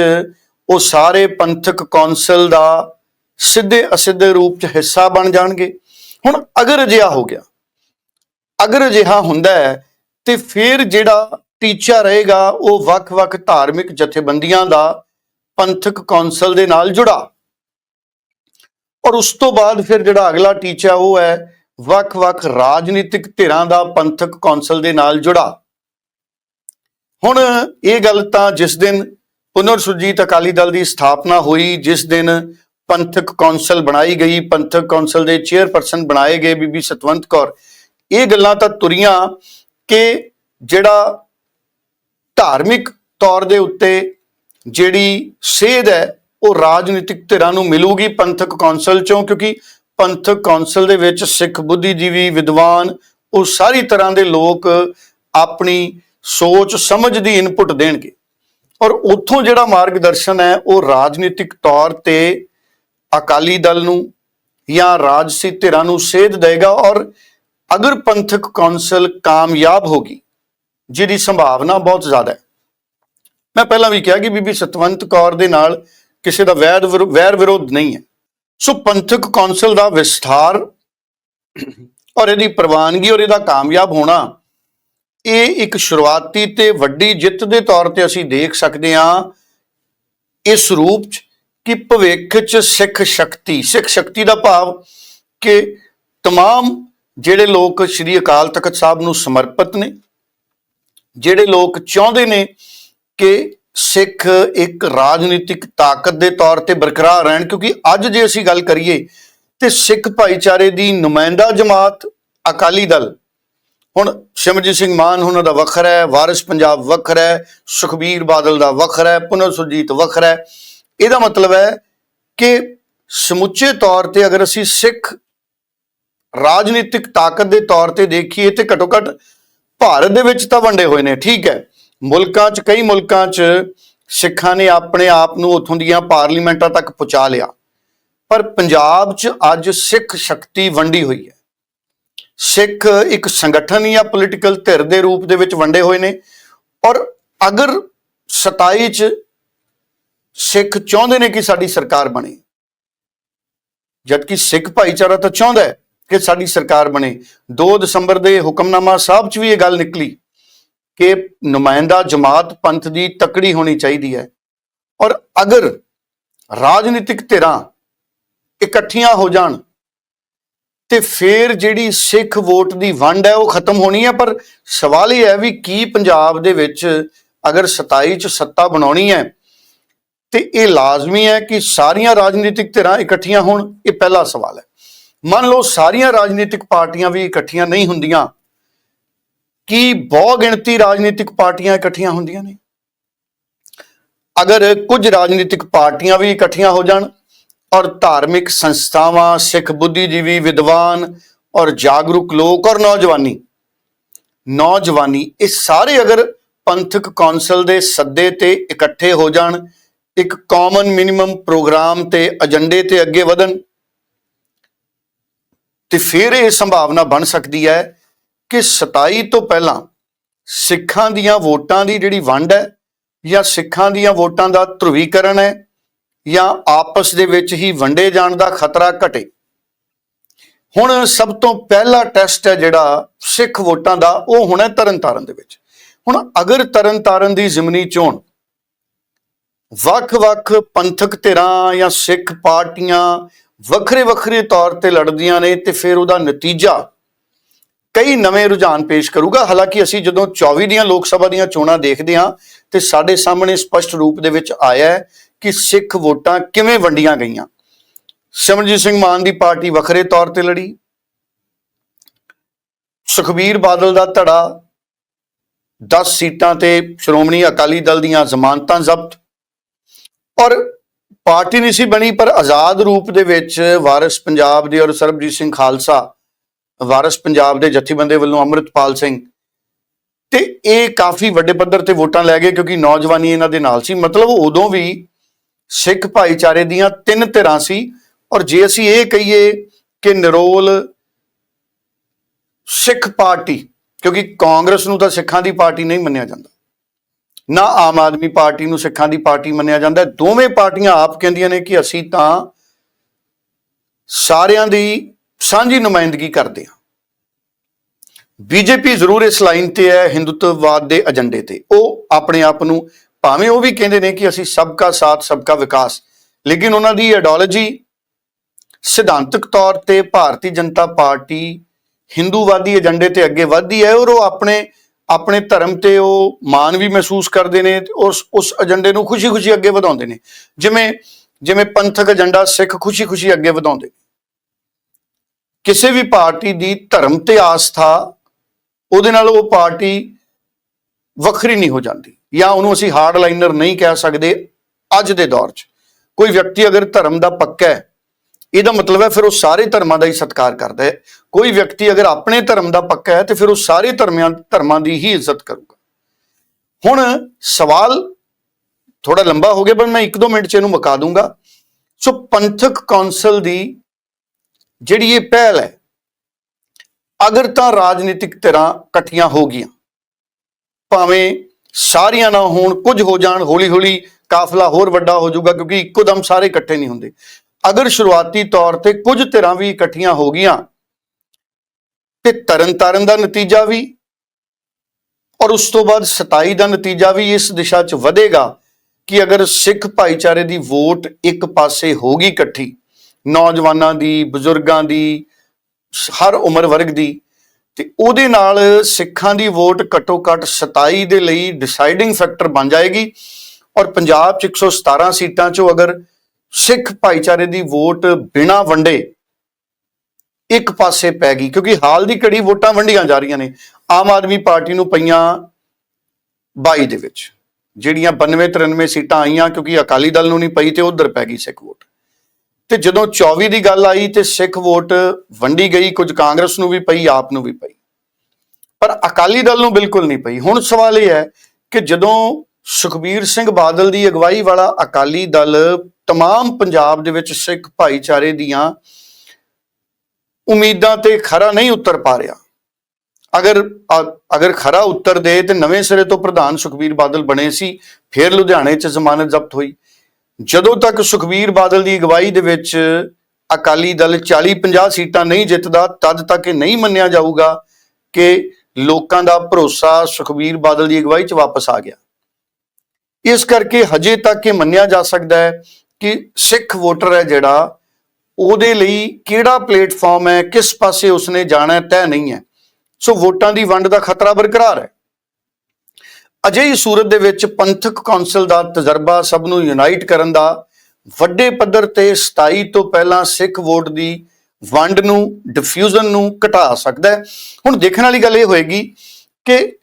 ਉਹ ਸਾਰੇ ਪੰਥਕ ਕੌਂਸਲ ਦਾ ਸਿੱਧੇ ਅਸਿੱਧੇ ਰੂਪ 'ਚ ਹਿੱਸਾ ਬਣ ਜਾਣਗੇ। ਹੁਣ ਅਗਰ ਅਜਿਹਾ ਹੋ ਗਿਆ, ਅਗਰ ਅਜਿਹਾ ਹੁੰਦਾ ਹੈ, ਤੇ ਫਿਰ ਜਿਹੜਾ ਟੀਚਾ ਰਹੇਗਾ, ਉਹ ਵੱਖ-ਵੱਖ ਧਾਰਮਿਕ ਜਥੇਬੰਦੀਆਂ ਦਾ ਪੰਥਕ ਕੌਂਸਲ ਦੇ ਨਾਲ ਜੁੜਾ। ਔਰ ਉਸ ਤੋਂ ਬਾਅਦ ਫਿਰ ਜਿਹੜਾ ਅਗਲਾ ਟੀਚਾ ਉਹ ਹੈ, ਵੱਖ-ਵੱਖ ਰਾਜਨੀਤਿਕ ਧਿਰਾਂ ਦਾ ਪੰਥਕ ਕੌਂਸਲ ਦੇ ਨਾਲ ਜੁੜਾ। ਹੁਣ ਇਹ ਗੱਲ ਤਾਂ ਜਿਸ ਦਿਨ ਪੁਨਰ ਸੁਰਜੀਤ ਅਕਾਲੀ ਦਲ ਦੀ ਸਥਾਪਨਾ ਹੋਈ, ਜਿਸ ਦਿਨ ਪੰਥਕ ਕੌਂਸਲ ਬਣਾਈ ਗਈ, ਪੰਥਕ ਕੌਂਸਲ ਦੇ ਚੇਅਰਪਰਸਨ ਬਣਾਏ ਗਏ ਬੀਬੀ ਸਤਵੰਤ ਕੌਰ। ਇਹ ਗੱਲਾਂ ਤਾਂ ਤੁਰੀਆਂ ਕਿ ਜਿਹੜਾ ਧਾਰਮਿਕ ਤੌਰ ਦੇ ਉੱਤੇ ਜਿਹੜੀ ਸੇਧ ਹੈ, ਉਹ ਰਾਜਨੀਤਿਕ ਧਿਰਾਂ ਨੂੰ ਮਿਲੂਗੀ ਪੰਥਕ ਕੌਂਸਲ ਚੋਂ, ਕਿਉਂਕਿ ਪੰਥਕ ਕੌਂਸਲ ਦੇ ਵਿੱਚ ਸਿੱਖ ਬੁੱਧੀਜੀਵੀ, ਵਿਦਵਾਨ, ਉਹ ਸਾਰੀ ਤਰ੍ਹਾਂ ਦੇ ਲੋਕ ਆਪਣੀ ਸੋਚ, ਸਮਝ ਦੀ ਇਨਪੁਟ ਦੇਣਗੇ। ਔਰ ਉੱਥੋਂ ਜਿਹੜਾ ਮਾਰਗਦਰਸ਼ਨ ਹੈ, ਉਹ ਰਾਜਨੀਤਿਕ ਤੌਰ ਤੇ ਅਕਾਲੀ ਦਲ ਨੂੰ ਜਾਂ ਰਾਜਸੀ ਧਿਰਾਂ ਨੂੰ ਸੇਧ ਦੇਗਾ, ਔਰ ਅਗਰ ਪੰਥਕ ਕੌਂਸਲ ਕਾਮਯਾਬ ਹੋਗੀ ਜਿਹਦੀ ਸੰਭਾਵਨਾ ਬਹੁਤ ਜ਼ਿਆਦਾ ਹੈ ਮੈਂ ਪਹਿਲਾਂ ਵੀ ਕਿਹਾ ਕਿ ਬੀਬੀ ਸਤਵੰਤ ਕੌਰ ਦੇ ਨਾਲ ਕਿਸੇ ਦਾ ਵੈਰ ਵਿਰੋ- ਵੈਰ ਵਿਰੋਧ ਨਹੀਂ ਹੈ ਸੋ ਪੰਥਕ ਕੌਂਸਲ ਦਾ ਵਿਸਥਾਰ ਔਰ ਇਹਦੀ ਪ੍ਰਵਾਨਗੀ ਔਰ ਇਹਦਾ ਕਾਮਯਾਬ ਹੋਣਾ ਇਹ ਇੱਕ ਸ਼ੁਰੂਆਤੀ ਤੇ ਵੱਡੀ ਜਿੱਤ ਦੇ ਤੌਰ ਤੇ ਅਸੀਂ ਦੇਖ ਸਕਦੇ ਹਾਂ ਇਸ ਰੂਪ ਚ ਕਿ ਭਵਿੱਖ ਚ ਸਿੱਖ ਸ਼ਕਤੀ ਸਿੱਖ ਸ਼ਕਤੀ ਦਾ ਭਾਵ ਕਿ तमाम ਜਿਹੜੇ ਲੋਕ ਸ੍ਰੀ ਅਕਾਲ ਤਖਤ ਸਾਹਿਬ ਨੂੰ ਸਮਰਪਿਤ ਨੇ ਜਿਹੜੇ ਲੋਕ ਚਾਹੁੰਦੇ ਨੇ ਕਿ ਸਿੱਖ ਇੱਕ ਰਾਜਨੀਤਿਕ ਤਾਕਤ ਦੇ ਤੌਰ ਤੇ ਬਰਕਰਾਰ ਰਹਿਣ, ਕਿਉਂਕਿ ਅੱਜ ਜੇ ਅਸੀਂ ਗੱਲ ਕਰੀਏ ਤੇ ਸਿੱਖ ਭਾਈਚਾਰੇ ਦੀ ਨੁਮਾਇੰਦਾ ਜਮਾਤ ਅਕਾਲੀ ਦਲ। ਹੁਣ ਸਿਮਰਜੀਤ ਸਿੰਘ ਮਾਨ ਉਹਨਾਂ ਦਾ ਵੱਖਰਾ ਹੈ, ਵਾਰਿਸ ਪੰਜਾਬ ਵੱਖਰਾ ਹੈ, ਸੁਖਬੀਰ ਬਾਦਲ ਦਾ ਵੱਖਰਾ ਹੈ, ਪੁਨਰ ਸੁਰਜੀਤ ਵੱਖਰਾ ਹੈ। ਇਹਦਾ ਮਤਲਬ ਹੈ ਕਿ ਸਮੁੱਚੇ ਤੌਰ ਤੇ ਅਗਰ ਅਸੀਂ ਸਿੱਖ ਰਾਜਨੀਤਿਕ ਤਾਕਤ ਦੇ ਤੌਰ ਤੇ ਦੇਖੀਏ ਤੇ ਘੱਟੋ ਘੱਟ ਭਾਰਤ ਦੇ ਵਿੱਚ ਤਾਂ ਵੰਡੇ ਹੋਏ ਨੇ, ਠੀਕ ਹੈ। ਮੁਲਕਾਂ 'ਚ, ਕਈ ਮੁਲਕਾਂ 'ਚ ਸਿੱਖਾਂ ਨੇ ਆਪਣੇ ਆਪ ਨੂੰ ਉਥੋਂ ਦੀਆਂ ਪਾਰਲੀਮੈਂਟਾਂ ਤੱਕ ਪਹੁੰਚਾ ਲਿਆ। ਪਰ ਪੰਜਾਬ 'ਚ ਅੱਜ ਸਿੱਖ ਸ਼ਕਤੀ ਵੰਡੀ ਹੋਈ ਹੈ। ਸਿੱਖ ਇੱਕ ਸੰਗਠਨ ਜਾਂ ਪੋਲੀਟੀਕਲ ਧਿਰ ਦੇ ਰੂਪ ਦੇ ਵਿੱਚ ਵੰਡੇ ਹੋਏ ਨੇ। ਔਰ ਅਗਰ 27 ਚ ਸਿੱਖ ਚਾਹੁੰਦੇ ਨੇ ਕਿ ਸਾਡੀ ਸਰਕਾਰ ਬਣੇ, ਜਦਕਿ ਸਿੱਖ ਭਾਈਚਾਰਾ ਤਾਂ ਚਾਹੁੰਦਾ ਹੈ ਕਿ ਸਾਡੀ ਸਰਕਾਰ ਬਣੇ। 2 ਦਸੰਬਰ ਦੇ ਹੁਕਮਨਾਮਾ ਸਾਹਿਬ 'ਚ ਵੀ ਇਹ ਗੱਲ ਨਿਕਲੀ ਕਿ ਨੁਮਾਇੰਦਾ ਜਮਾਤ ਪੰਥ ਦੀ ਤਕੜੀ ਹੋਣੀ ਚਾਹੀਦੀ ਹੈ। ਔਰ ਅਗਰ ਰਾਜਨੀਤਿਕ ਧਿਰਾਂ ਇਕੱਠੀਆਂ ਹੋ ਜਾਣ, ਤੇ ਫਿਰ ਜਿਹੜੀ ਸਿੱਖ ਵੋਟ ਦੀ ਵੰਡ ਹੈ ਉਹ ਖਤਮ ਹੋਣੀ ਹੈ। ਪਰ ਸਵਾਲ ਇਹ ਹੈ ਵੀ ਕੀ ਪੰਜਾਬ ਦੇ ਵਿੱਚ ਅਗਰ 27 ਚ ਸੱਤਾ ਬਣਾਉਣੀ ਹੈ, ਤੇ ਇਹ ਲਾਜ਼ਮੀ ਹੈ ਕਿ ਸਾਰੀਆਂ ਰਾਜਨੀਤਿਕ ਧਿਰਾਂ ਇਕੱਠੀਆਂ ਹੋਣ? ਇਹ ਪਹਿਲਾ ਸਵਾਲ ਹੈ। ਮੰਨ ਲਓ ਸਾਰੀਆਂ ਰਾਜਨੀਤਿਕ ਪਾਰਟੀਆਂ ਵੀ ਇਕੱਠੀਆਂ ਨਹੀਂ ਹੁੰਦੀਆਂ, ਕੀ ਬਹੁ ਗਿਣਤੀ ਰਾਜਨੀਤਿਕ ਪਾਰਟੀਆਂ ਇਕੱਠੀਆਂ ਹੁੰਦੀਆਂ ਨੇ? ਅਗਰ ਕੁਝ ਰਾਜਨੀਤਿਕ ਪਾਰਟੀਆਂ ਵੀ ਇਕੱਠੀਆਂ ਹੋ ਜਾਣ ਔਰ ਧਾਰਮਿਕ ਸੰਸਥਾਵਾਂ, ਸਿੱਖ ਬੁੱਧੀਜੀਵੀ, ਵਿਦਵਾਨ ਔਰ ਜਾਗਰੂਕ ਲੋਕ ਔਰ ਨੌਜਵਾਨੀ ਨੌਜਵਾਨੀ, ਇਹ ਸਾਰੇ ਅਗਰ ਪੰਥਕ ਕੌਂਸਲ ਦੇ ਸੱਦੇ ਤੇ ਇਕੱਠੇ ਹੋ ਜਾਣ, ਇੱਕ ਕਾਮਨ ਮਿਨੀਮਮ ਪ੍ਰੋਗਰਾਮ ਤੇ ਏਜੰਡੇ ਤੇ ਅੱਗੇ ਵਧਣ ਤੇ ਫਿਰ ਇਹ ਸੰਭਾਵਨਾ ਬਣ ਸਕਦੀ ਹੈ ਕਿ 27 ਤੋਂ ਪਹਿਲਾਂ ਸਿੱਖਾਂ ਦੀਆਂ ਵੋਟਾਂ ਦੀ ਜਿਹੜੀ ਵੰਡ ਹੈ ਜਾਂ ਸਿੱਖਾਂ ਦੀਆਂ ਵੋਟਾਂ ਦਾ ਧਰੁਵੀਕਰਨ ਹੈ ਜਾਂ ਆਪਸ ਦੇ ਵਿੱਚ ਹੀ ਵੰਡੇ ਜਾਣ ਦਾ ਖਤਰਾ ਘਟੇ। ਹੁਣ ਸਭ ਤੋਂ ਪਹਿਲਾ ਟੈਸਟ ਹੈ ਜਿਹੜਾ ਸਿੱਖ ਵੋਟਾਂ ਦਾ, ਉਹ ਹੋਣਾ ਤਰਨਤਾਰਨ ਦੇ ਵਿੱਚ। ਹੁਣ ਅਗਰ ਤਰਨਤਾਰਨ ਦੀ ਜ਼ਿਮਨੀ ਚੋਣ ਵੱਖ-ਵੱਖ ਪੰਥਕ ਧਿਰਾਂ ਜਾਂ ਸਿੱਖ ਪਾਰਟੀਆਂ ਵੱਖਰੇ ਵੱਖਰੇ ਤੌਰ ਤੇ ਲੜਦੀਆਂ ਨੇ ਤੇ ਫਿਰ ਉਹਦਾ ਨਤੀਜਾ ਕਈ ਨਵੇਂ ਰੁਝਾਨ ਪੇਸ਼ ਕਰੂਗਾ। ਹਾਲਾਂਕਿ ਅਸੀਂ ਜਦੋਂ 24 ਦੀਆਂ ਲੋਕ ਸਭਾ ਦੀਆਂ ਚੋਣਾਂ ਦੇਖਦੇ ਹਾਂ ਤੇ ਸਾਡੇ ਸਾਹਮਣੇ ਸਪਸ਼ਟ ਰੂਪ ਦੇ ਵਿੱਚ ਆਇਆ ਹੈ ਕਿ ਸਿੱਖ ਵੋਟਾਂ ਕਿਵੇਂ ਵੰਡੀਆਂ ਗਈਆਂ। ਸਿਮਰਜੀਤ ਸਿੰਘ ਮਾਨ ਦੀ ਪਾਰਟੀ ਵੱਖਰੇ ਤੌਰ ਤੇ ਲੜੀ। ਸੁਖਬੀਰ ਬਾਦਲ ਦਾ ਧੜਾ। 10 ਸੀਟਾਂ ਤੇ ਸ਼੍ਰੋਮਣੀ ਅਕਾਲੀ ਦਲ ਦੀਆਂ ਜ਼ਮਾਨਤਾਂ ਜ਼ਬਤ। ਔਰ ਪਾਰਟੀ ਨਹੀਂ ਸੀ ਬਣੀ, ਪਰ ਆਜ਼ਾਦ ਰੂਪ ਦੇ ਵਿੱਚ ਵਾਰਿਸ ਪੰਜਾਬ ਦੇ ਔਰ ਸਰਬਜੀਤ ਸਿੰਘ ਖਾਲਸਾ, ਵਾਰਿਸ ਪੰਜਾਬ ਦੇ ਜਥੇਬੰਦੇ ਵੱਲੋਂ ਅੰਮ੍ਰਿਤਪਾਲ ਸਿੰਘ। ਤੇ ਇਹ ਕਾਫੀ ਵੱਡੇ ਪੱਧਰ ਤੇ ਵੋਟਾਂ ਲੈ ਗਏ, ਕਿਉਂਕਿ ਨੌਜਵਾਨੀ ਇਹਨਾਂ ਦੇ ਨਾਲ ਸੀ। ਮਤਲਬ ਉਦੋਂ ਵੀ ਸਿੱਖ ਭਾਈਚਾਰੇ ਦੀਆਂ ਤਿੰਨ ਧਿਰਾਂ ਸੀ। ਔਰ ਜੇ ਅਸੀਂ ਇਹ ਕਹੀਏ ਕਿ ਨਿਰੋਲ ਸਿੱਖ ਪਾਰਟੀ, ਕਿਉਂਕਿ ਕਾਂਗਰਸ ਨੂੰ ਤਾਂ ਸਿੱਖਾਂ ਦੀ ਪਾਰਟੀ ਨਹੀਂ ਮੰਨਿਆ ਜਾਂਦਾ। ਨਾ ਆਮ ਆਦਮੀ ਪਾਰਟੀ ਨੂੰ ਸਿੱਖਾਂ ਦੀ ਪਾਰਟੀ ਮੰਨਿਆ ਜਾਂਦਾ। ਦੋਵੇਂ ਪਾਰਟੀਆਂ ਆਪ ਕਹਿੰਦੀਆਂ ਨੇ ਕਿ ਅਸੀਂ ਤਾਂ ਸਾਰਿਆਂ ਦੀ ਸਾਂਝੀ ਨੁਮਾਇੰਦਗੀ ਕਰਦੇ ਹਾਂ। ਬੀਜੇਪੀ ਜ਼ਰੂਰ ਇਸ ਲਾਈਨ ਤੇ ਹੈ ਹਿੰਦੂਤਵਵਾਦ ਦੇ ਏਜੰਡੇ ਤੇ। ਉਹ ਆਪਣੇ ਆਪ ਨੂੰ ਭਾਵੇਂ ਉਹ ਵੀ ਕਹਿੰਦੇ ਨੇ ਕਿ ਅਸੀਂ ਸਭ ਸਬਕਾ ਸਾਥ ਸਭ ਸਬਕਾ ਵਿਕਾਸ, ਲੇਕਿਨ ਉਹਨਾਂ ਦੀ ਆਈਡੀਓਲੋਜੀ ਸਿਧਾਂਤਕ ਤੌਰ ਤੇ ਭਾਰਤੀ ਜਨਤਾ ਪਾਰਟੀ ਹਿੰਦੂਵਾਦੀ ਏਜੰਡੇ ਤੇ ਅੱਗੇ ਵਧਦੀ ਹੈ ਔਰ ਉਹ ਆਪਣੇ ਆਪਣੇ ਧਰਮ ਤੇ ਉਹ ਮਾਣ ਵੀ ਮਹਿਸੂਸ ਕਰਦੇ ਨੇ ਤੇ ਉਸ ਉਸ ਏਜੰਡੇ ਨੂੰ ਖੁਸ਼ੀ-ਖੁਸ਼ੀ ਅੱਗੇ ਵਧਾਉਂਦੇ ਨੇ। ਜਿਵੇਂ ਜਿਵੇਂ ਪੰਥਕ ਏਜੰਡਾ ਸਿੱਖ ਖੁਸ਼ੀ-ਖੁਸ਼ੀ ਅੱਗੇ ਵਧਾਉਂਦੇ ਨੇ। ਕਿਸੇ ਵੀ ਪਾਰਟੀ ਦੀ ਧਰਮ ਤੇ ਆਸਥਾ, ਉਹਦੇ ਨਾਲ ਉਹ ਪਾਰਟੀ ਵੱਖਰੀ ਨਹੀਂ ਹੋ ਜਾਂਦੀ। ਜਾਂ ਉਹਨੂੰ ਅਸੀਂ ਹਾਰਡ ਲਾਈਨਰ ਨਹੀਂ ਕਹਿ ਸਕਦੇ ਅੱਜ ਦੇ ਦੌਰ 'ਚ। ਕੋਈ ਵਿਅਕਤੀ ਅਗਰ ਧਰਮ ਦਾ ਪੱਕਾ ਹੈ ਇਹਦਾ ਮਤਲਬ ਹੈ ਫਿਰ ਉਹ ਸਾਰੇ ਧਰਮਾਂ ਦਾ ਹੀ ਸਤਿਕਾਰ ਕਰਦਾ ਹੈ। ਕੋਈ ਵਿਅਕਤੀ ਅਗਰ ਆਪਣੇ ਧਰਮ ਦਾ ਪੱਕਾ ਹੈ ਤੇ ਫਿਰ ਉਹ ਸਾਰੇ ਧਰਮਾਂ ਧਰਮਾਂ ਦੀ ਹੀ ਇੱਜ਼ਤ ਕਰੂਗਾ। ਹੁਣ ਸਵਾਲ ਥੋੜਾ ਲੰਬਾ ਹੋ ਗਿਆ, ਪਰ ਮੈਂ 1-2 ਮਿੰਟ ਚ ਇਹਨੂੰ ਮੁਕਾ ਦੂੰਗਾ। ਸੋ ਪੰਥਕ ਕੌਂਸਲ ਦੀ ਜਿਹੜੀ ਇਹ ਪਹਿਲ ਹੈ, ਅਗਰ ਤਾਂ ਰਾਜਨੀਤਿਕ ਧਿਰਾਂ ਇਕੱਠੀਆਂ ਹੋ ਗਈਆਂ, ਭਾਵੇਂ ਸਾਰੀਆਂ ਨਾ ਹੋਣ, ਕੁਝ ਹੋ ਜਾਣ ਹੌਲੀ ਹੌਲੀ ਕਾਫਲਾ ਹੋਰ ਵੱਡਾ ਹੋ ਜਾਊਗਾ, ਕਿਉਂਕਿ ਇੱਕੋ ਦਮ ਸਾਰੇ ਇਕੱਠੇ ਨਹੀਂ ਹੁੰਦੇ। ਅਗਰ ਸ਼ੁਰੂਆਤੀ ਤੌਰ ਤੇ ਕੁਝ ਧਿਰਾਂ ਵੀ ਇਕੱਠੀਆਂ ਹੋ ਗਈਆਂ, ਤੇ ਤਰਨ ਤਾਰਨ ਦਾ ਨਤੀਜਾ ਵੀ, ਔਰ ਉਸ ਤੋਂ ਬਾਅਦ 27 ਦਾ ਨਤੀਜਾ ਵੀ ਇਸ ਦਿਸ਼ਾ 'ਚ ਵਧੇਗਾ ਕਿ ਅਗਰ ਸਿੱਖ ਭਾਈਚਾਰੇ ਦੀ ਵੋਟ ਇੱਕ ਪਾਸੇ ਹੋ ਗਈ ਇਕੱਠੀ, ਨੌਜਵਾਨਾਂ ਦੀ, ਬਜ਼ੁਰਗਾਂ ਦੀ, ਹਰ ਉਮਰ ਵਰਗ ਦੀ, ਤੇ ਉਹਦੇ ਨਾਲ ਸਿੱਖਾਂ ਦੀ ਵੋਟ ਘੱਟੋ ਘੱਟ 27 ਦੇ ਲਈ ਡਿਸਾਈਡਿੰਗ ਫੈਕਟਰ ਬਣ ਜਾਏਗੀ, ਔਰ ਪੰਜਾਬ 'ਚ 117 ਸੀਟਾਂ 'ਚੋਂ ਅਗਰ ਸਿੱਖ ਭਾਈਚਾਰੇ ਦੀ ਵੋਟ ਬਿਨਾਂ ਵੰਡੇ ਇੱਕ ਪਾਸੇ ਪੈ ਗਈ, ਕਿਉਂਕਿ ਹਾਲ ਦੀ ਘੜੀ ਵੋਟਾਂ ਵੰਡੀਆਂ ਜਾ ਰਹੀਆਂ ਨੇ, ਆਮ ਆਦਮੀ ਪਾਰਟੀ ਨੂੰ ਪਈਆਂ 22 ਦੇ ਵਿੱਚ, ਜਿਹੜੀਆਂ 92 93 ਸੀਟਾਂ ਆਈਆਂ ਕਿਉਂਕਿ ਅਕਾਲੀ ਦਲ ਨੂੰ ਨਹੀਂ ਪਈ ਤੇ ਉਧਰ ਪੈ ਗਈ ਸਿੱਖ ਵੋਟ। ਤੇ ਜਦੋਂ 24 ਦੀ ਗੱਲ ਆਈ ਤੇ ਸਿੱਖ ਵੋਟ ਵੰਡੀ ਗਈ, ਕੁਝ ਕਾਂਗਰਸ ਨੂੰ ਵੀ ਪਈ, ਆਪ ਨੂੰ ਵੀ ਪਈ। ਪਰ ਅਕਾਲੀ ਦਲ ਨੂੰ ਬਿਲਕੁਲ ਨਹੀਂ ਪਈ। ਹੁਣ ਸਵਾਲ ਇਹ ਹੈ ਕਿ ਜਦੋਂ ਸੁਖਬੀਰ ਸਿੰਘ ਬਾਦਲ ਦੀ ਅਗਵਾਈ ਵਾਲਾ ਅਕਾਲੀ ਦਲ तमाम ਪੰਜਾਬ ਦੇ ਵਿੱਚ ਸਿੱਖ ਭਾਈਚਾਰੇ ਦੀਆਂ ਉਮੀਦਾਂ ਤੇ ਖਰਾ ਨਹੀਂ ਉਤਰ ਪਾ ਰਿਹਾ ਅਗਰ ਅ- ਅਗਰ ਖਰਾ ਉੱਤਰ ਦੇ ਤੇ ਨਵੇਂ ਸਿਰੇ ਤੋਂ ਪ੍ਰਧਾਨ ਸੁਖਬੀਰ ਬਾਦਲ ਬਣੇ ਸੀ ਫਿਰ ਲੁਧਿਆਣੇ 'ਚ ਜ਼ਮਾਨਤ ਜ਼ਬਤ ਹੋਈ ਜਦੋਂ ਤੱਕ ਸੁਖਬੀਰ ਬਾਦਲ ਦੀ ਅਗਵਾਈ ਦੇ ਵਿੱਚ ਅਕਾਲੀ ਦਲ 40 50 ਸੀਟਾਂ ਨਹੀਂ ਜਿੱਤਦਾ ਤਦ ਤੱਕ ਇਹ ਨਹੀਂ ਮੰਨਿਆ ਜਾਊਗਾ ਕਿ ਲੋਕਾਂ ਦਾ ਭਰੋਸਾ ਸੁਖਬੀਰ ਬਾਦਲ ਦੀ ਅਗਵਾਈ 'ਚ ਵਾਪਸ ਆ ਗਿਆ ਇਸ ਕਰਕੇ ਹਜੇ ਤੱਕ ਇਹ ਮੰਨਿਆ ਜਾ ਸਕਦਾ ਹੈ ਕਿ ਸਿੱਖ ਵੋਟਰ ਹੈ ਜਿਹੜਾ, ਉਹਦੇ ਲਈ ਕਿਹੜਾ ਪਲੇਟਫਾਰਮ ਹੈ, ਕਿਸ ਪਾਸੇ ਉਸਨੇ ਜਾਣਾ ਹੈ, ਤੈਅ ਨਹੀਂ ਹੈ। ਸੋ ਵੋਟਾਂ ਦੀ ਵੰਡ ਦਾ ਖਤਰਾ ਬਰਕਰਾਰ ਹੈ। ਅਜਿਹੀ ਸੂਰਤ ਦੇ ਵਿੱਚ ਪੰਥਕ ਕੌਂਸਲ ਦਾ ਤਜਰਬਾ ਸਭ ਨੂੰ ਯੂਨਾਈਟ ਕਰਨ ਦਾ, ਵੱਡੇ ਪੱਧਰ ਤੇ 27 ਤੋਂ ਪਹਿਲਾਂ ਸਿੱਖ ਵੋਟ ਦੀ ਵੰਡ ਨੂੰ ਡਿਫਿਊਜ਼ਨ ਨੂੰ ਘਟਾ ਸਕਦਾ ਹੈ। ਹੁਣ ਦੇਖਣ ਵਾਲੀ ਗੱਲ ਇਹ ਹੋਏਗੀ ਕਿ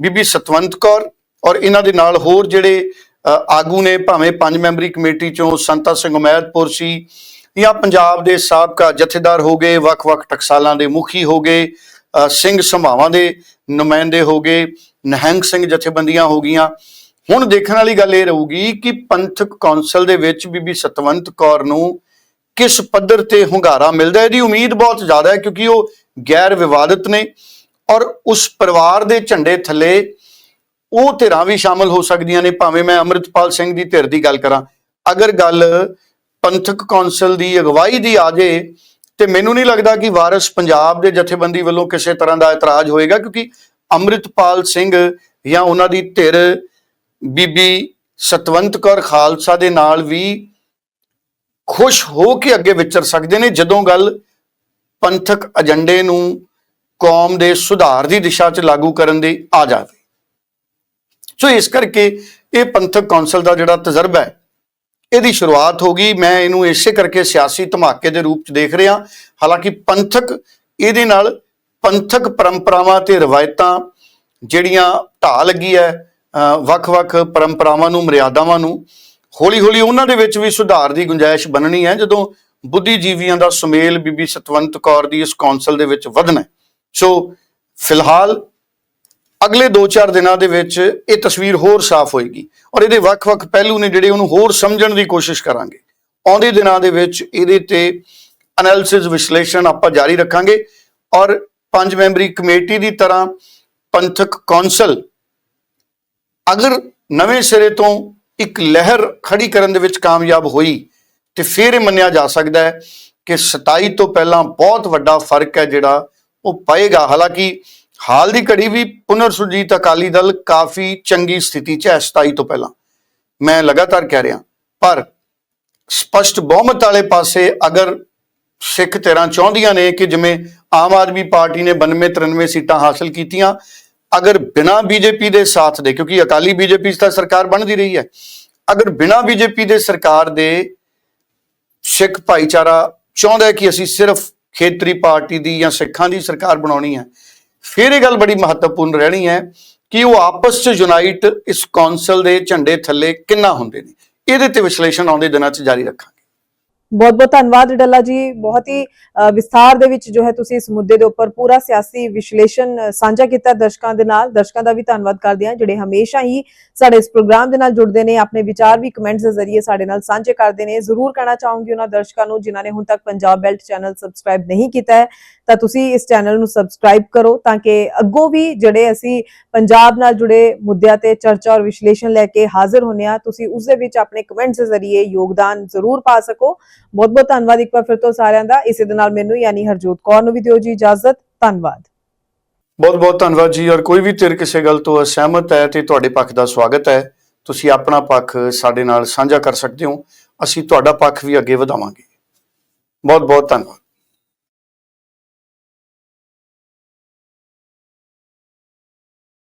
ਬੀਬੀ ਸਤਵੰਤ ਕੌਰ ਔਰ ਇਹਨਾਂ ਦੇ ਨਾਲ ਹੋਰ ਜਿਹੜੇ ਆਗੂ ਨੇ ਭਾਵੇਂ ਪੰਜ ਮੈਂਬਰੀ ਕਮੇਟੀ ਚੋਂ ਸੰਤਾ ਸਿੰਘ ਉਮੈਦਪੁਰ ਸੀ ਜਾਂ ਪੰਜਾਬ ਦੇ ਸਾਬਕਾ ਜਥੇਦਾਰ ਹੋ ਗਏ, ਵੱਖ-ਵੱਖ ਟਕਸਾਲਾਂ ਦੇ ਮੁਖੀ ਹੋ ਗਏ ਸਿੰਘ ਸਭਾਵਾਂ ਦੇ ਨੁਮਾਇੰਦੇ ਹੋ ਗਏ, ਨਹੰਗ ਸਿੰਘ ਜਥੇਬੰਦੀਆਂ ਹੋ ਗਈਆਂ। ਹੁਣ ਦੇਖਣ ਵਾਲੀ ਗੱਲ ਇਹ ਰਹੂਗੀ ਕਿ ਪੰਥਕ ਕੌਂਸਲ ਦੇ ਵਿੱਚ ਬੀਬੀ ਸਤਵੰਤ ਕੌਰ ਨੂੰ ਕਿਸ ਪੱਧਰ ਤੇ ਹੁੰਗਾਰਾ ਮਿਲਦਾ ਹੈ? ਇਹਦੀ ਉਮੀਦ ਬਹੁਤ ਜ਼ਿਆਦਾ ਹੈ ਕਿਉਂਕਿ ਉਹ ਗੈਰ ਵਿਵਾਦਤ ਨੇ ਔਰ ਉਸ ਪਰਿਵਾਰ ਦੇ ਝੰਡੇ ਥੱਲੇ ਉਹ ਧਿਰਾਂ ਵੀ ਸ਼ਾਮਲ ਹੋ ਸਕਦੀਆਂ ਨੇ, ਭਾਵੇਂ ਮੈਂ ਅੰਮ੍ਰਿਤਪਾਲ ਸਿੰਘ ਦੀ ਧਿਰ ਦੀ ਗੱਲ ਕਰਾਂ। ਅਗਰ ਗੱਲ ਪੰਥਕ ਕੌਂਸਲ ਦੀ ਅਗਵਾਈ ਦੀ ਆ ਜੇ, ਤੇ ਮੈਨੂੰ ਨਹੀਂ ਲੱਗਦਾ ਕਿ ਵਾਰਿਸ ਪੰਜਾਬ ਦੇ ਜਥੇਬੰਦੀ ਵੱਲੋਂ ਕਿਸੇ ਤਰ੍ਹਾਂ ਦਾ ਇਤਰਾਜ਼ ਹੋਏਗਾ, ਕਿਉਂਕਿ ਅੰਮ੍ਰਿਤਪਾਲ ਸਿੰਘ ਜਾਂ ਉਹਨਾਂ ਦੀ ਧਿਰ ਬੀਬੀ ਸਤਵੰਤ ਕੌਰ ਖਾਲਸਾ ਦੇ ਨਾਲ ਵੀ ਖੁਸ਼ ਹੋ ਕੇ ਅੱਗੇ ਵਿਚਰ ਸਕਦੇ ਨੇ, ਜਦੋਂ ਗੱਲ ਪੰਥਕ ਏਜੰਡੇ ਨੂੰ ਕੌਮ ਦੇ ਸੁਧਾਰ ਦੀ ਦਿਸ਼ਾ 'ਚ ਲਾਗੂ ਕਰਨ ਦੀ ਆ ਜਾਵੇ। ਸੋ ਇਸ ਕਰਕੇ ਇਹ ਪੰਥਕ ਕੌਂਸਲ ਦਾ ਜਿਹੜਾ ਤਜਰਬਾ ਹੈ, ਇਹਦੀ ਸ਼ੁਰੂਆਤ ਹੋ ਗਈ। ਮੈਂ ਇਹਨੂੰ ਇਸੇ ਕਰਕੇ ਸਿਆਸੀ ਧਮਾਕੇ ਦੇ ਰੂਪ 'ਚ ਦੇਖ ਰਿਹਾ, ਹਾਲਾਂਕਿ ਪੰਥਕ ਇਹਦੇ ਨਾਲ ਪੰਥਕ ਪਰੰਪਰਾਵਾਂ ਤੇ ਰਵਾਇਤਾਂ ਜਿਹੜੀਆਂ ਢਾਹ ਲੱਗੀ ਹੈ ਵੱਖ-ਵੱਖ ਪਰੰਪਰਾਵਾਂ ਨੂੰ, ਮਰਿਆਦਾਵਾਂ ਨੂੰ, ਹੌਲੀ-ਹੌਲੀ ਉਹਨਾਂ ਦੇ ਵਿੱਚ ਵੀ ਸੁਧਾਰ ਦੀ ਗੁੰਜਾਇਸ਼ ਬਣਨੀ ਹੈ, ਜਦੋਂ ਬੁੱਧੀਜੀਵੀਆਂ ਦਾ ਸੁਮੇਲ ਬੀਬੀ ਸਤਵੰਤ ਕੌਰ ਦੀ ਇਸ ਕੌਂਸਲ ਦੇ ਵਿੱਚ ਵਧਣਾ ਸੋ ਫਿਲਹਾਲ ਅਗਲੇ 2-4 ਦਿਨਾਂ ਦੇ ਵਿੱਚ ਇਹ ਤਸਵੀਰ ਹੋਰ ਸਾਫ਼ ਹੋਏਗੀ ਔਰ ਇਹਦੇ ਵੱਖ-ਵੱਖ ਪਹਿਲੂ ਨੇ ਜਿਹੜੇ ਉਹਨੂੰ ਹੋਰ ਸਮਝਣ ਦੀ ਕੋਸ਼ਿਸ਼ ਕਰਾਂਗੇ। ਆਉਂਦੇ ਦਿਨਾਂ ਦੇ ਵਿੱਚ ਇਹਦੇ ਤੇ ਐਨਾਲਿਸਿਸ ਵਿਸ਼ਲੇਸ਼ਣ ਆਪਾਂ ਜਾਰੀ ਰੱਖਾਂਗੇ ਔਰ ਪੰਜ ਮੈਂਬਰੀ ਕਮੇਟੀ ਦੀ ਤਰ੍ਹਾਂ ਪੰਥਕ ਕੌਂਸਲ ਅਗਰ ਨਵੇਂ ਸਿਰੇ ਤੋਂ ਇੱਕ ਲਹਿਰ ਖੜੀ ਕਰਨ ਦੇ ਵਿੱਚ ਕਾਮਯਾਬ ਹੋਈ ਤੇ ਫਿਰ ਇਹ ਮੰਨਿਆ ਜਾ ਸਕਦਾ ਹੈ ਕਿ 27 ਤੋਂ ਪਹਿਲਾਂ ਬਹੁਤ ਵੱਡਾ ਫ਼ਰਕ ਹੈ ਜਿਹੜਾ ਉਹ ਪਏਗਾ। ਹਾਲਾਂਕਿ ਹਾਲ ਦੀ ਘੜੀ ਵੀ ਪੁਨਰ ਸੁਰਜੀਤ ਅਕਾਲੀ ਦਲ ਕਾਫੀ ਚੰਗੀ ਸਥਿਤੀ 'ਚ ਹੈ 27 ਤੋਂ ਪਹਿਲਾਂ। ਮੈਂ ਲਗਾਤਾਰ ਕਹਿ ਰਿਹਾ, ਪਰ ਸਪਸ਼ਟ ਬਹੁਮਤ ਵਾਲੇ ਪਾਸੇ ਅਗਰ ਸਿੱਖ ਧਿਰਾਂ ਚਾਹੁੰਦੀਆਂ ਨੇ ਕਿ ਜਿਵੇਂ ਆਮ ਆਦਮੀ ਪਾਰਟੀ ਨੇ 92 93 ਸੀਟਾਂ ਹਾਸਲ ਕੀਤੀਆਂ, ਅਗਰ ਬਿਨਾਂ ਬੀਜੇਪੀ ਦੇ ਸਾਥ ਦੇ, ਕਿਉਂਕਿ ਅਕਾਲੀ ਬੀਜੇਪੀ 'ਚ ਤਾਂ ਸਰਕਾਰ ਬਣਦੀ ਰਹੀ ਹੈ, ਅਗਰ ਬਿਨਾਂ ਬੀਜੇਪੀ ਦੇ ਸਰਕਾਰ ਦੇ ਸਿੱਖ ਭਾਈਚਾਰਾ ਚਾਹੁੰਦਾ ਕਿ ਅਸੀਂ ਸਿਰਫ ਖੇਤਰੀ ਪਾਰਟੀ ਦੀ ਜਾਂ ਸਿੱਖਾਂ ਦੀ ਸਰਕਾਰ ਬਣਾਉਣੀ ਹੈ ਫਿਰ ਇਹ ਗੱਲ ਬੜੀ ਮਹੱਤਵਪੂਰਨ ਰਹਿਣੀ ਹੈ ਕਿ ਉਹ ਆਪਸ 'ਚ ਯੂਨਾਈਟ ਇਸ ਕੌਂਸਲ ਦੇ ਝੰਡੇ ਥੱਲੇ ਕਿੰਨਾ ਹੁੰਦੇ ਨੇ। ਇਹਦੇ ਤੇ ਵਿਸ਼ਲੇਸ਼ਣ ਆਉਂਦੇ ਦਿਨਾਂ 'ਚ ਜਾਰੀ ਰੱਖਾਂਗੇ। ਬਹੁਤ ਬਹੁਤ ਧੰਨਵਾਦ ਡੱਲਾ ਜੀ। ਬਹੁਤ ਹੀ ਅ, ਵਿਸਥਾਰ ਦੇ ਵਿੱਚ ਜੋ ਹੈ ਤੁਸੀਂ ਇਸ ਮੁੱਦੇ ਦੇ ਉੱਪਰ ਪੂਰਾ ਸਿਆਸੀ ਵਿਸ਼ਲੇਸ਼ਣ ਸਾਂਝਾ ਕੀਤਾ ਦਰਸ਼ਕਾਂ ਦੇ ਨਾਲ। ਦਰਸ਼ਕਾਂ ਦਾ ਵੀ ਧੰਨਵਾਦ ਕਰਦੇ ਹਾਂ ਜਿਹੜੇ ਹਮੇਸ਼ਾ ਹੀ ਸਾਡੇ ਇਸ ਪ੍ਰੋਗਰਾਮ ਦੇ ਨਾਲ ਜੁੜਦੇ ਨੇ। ਆਪਣੇ ਵਿਚਾਰ ਵੀ ਕਮੈਂਟਸ ਦੇ ਜ਼ਰੀਏ ਸਾਡੇ ਨਾਲ ਸਾਂਝੇ ਕਰਦੇ ਨੇ। ਜ਼ਰੂਰ ਕਹਿਣਾ ਚਾਹੂੰਗੀ ਉਹਨਾਂ ਦਰਸ਼ਕਾਂ ਨੂੰ ਜਿਨ੍ਹਾਂ ਨੇ ਹੁਣ ਤੱਕ ਪੰਜਾਬ ਬੈਲਟ ਚੈਨਲ ਸਬਸਕ੍ਰਾਈਬ ਨਹੀਂ ਕੀਤਾ ਹੈ ਤਾਂ ਤੁਸੀਂ ਇਸ ਚੈਨਲ ਨੂੰ ਸਬਸਕ੍ਰਾਈਬ ਕਰੋ ਤਾਂ ਕਿ ਅੱਗੋਂ ਵੀ ਜਿਹੜੇ ਅਸੀਂ ਪੰਜਾਬ ਨਾਲ ਜੁੜੇ ਮੁੱਦਿਆਂ ਤੇ ਚਰਚਾ ਔਰ ਵਿਸ਼ਲੇਸ਼ਣ ਲੈ ਕੇ ਹਾਜ਼ਰ ਹੁੰਨੇ ਆ ਤੁਸੀਂ ਉਸ ਦੇ ਵਿੱਚ ਆਪਣੇ ਕਮੈਂਟਸ ਦੇ ਜ਼ਰੀਏ ਯੋਗਦਾਨ ਜ਼ਰੂਰ ਪਾ ਸਕੋ। ਬਹੁਤ ਬਹੁਤ ਧੰਨਵਾਦ ਇੱਕ ਵਾਰ ਫਿਰ ਤੋਂ ਸਾਰਿਆਂ ਦਾ। ਇਸੇ ਦੇ ਨਾਲ ਮੈਨੂੰ ਯਾਨੀ ਹਰਜੋਤ ਕੌਰ ਨੂੰ ਵੀ ਦਿਓ ਜੀ ਇਜਾਜ਼ਤ। ਧੰਨਵਾਦ। ਬਹੁਤ ਬਹੁਤ ਧੰਨਵਾਦ ਜੀ। ਔਰ ਕੋਈ ਵੀ ਧਿਰ ਕਿਸੇ ਗੱਲ ਤੋਂ ਅਸਹਿਮਤ ਹੈ ਤੇ ਤੁਹਾਡੇ ਪੱਖ ਦਾ ਸਵਾਗਤ ਹੈ, ਤੁਸੀਂ ਆਪਣਾ ਪੱਖ ਸਾਡੇ ਨਾਲ ਸਾਂਝਾ ਕਰ ਸਕਦੇ ਹੋ। ਅਸੀਂ ਤੁਹਾਡਾ ਪੱਖ ਵੀ ਅੱਗੇ ਵਧਾਵਾਂਗੇ। ਬਹੁਤ ਬਹੁਤ ਧੰਨਵਾਦ।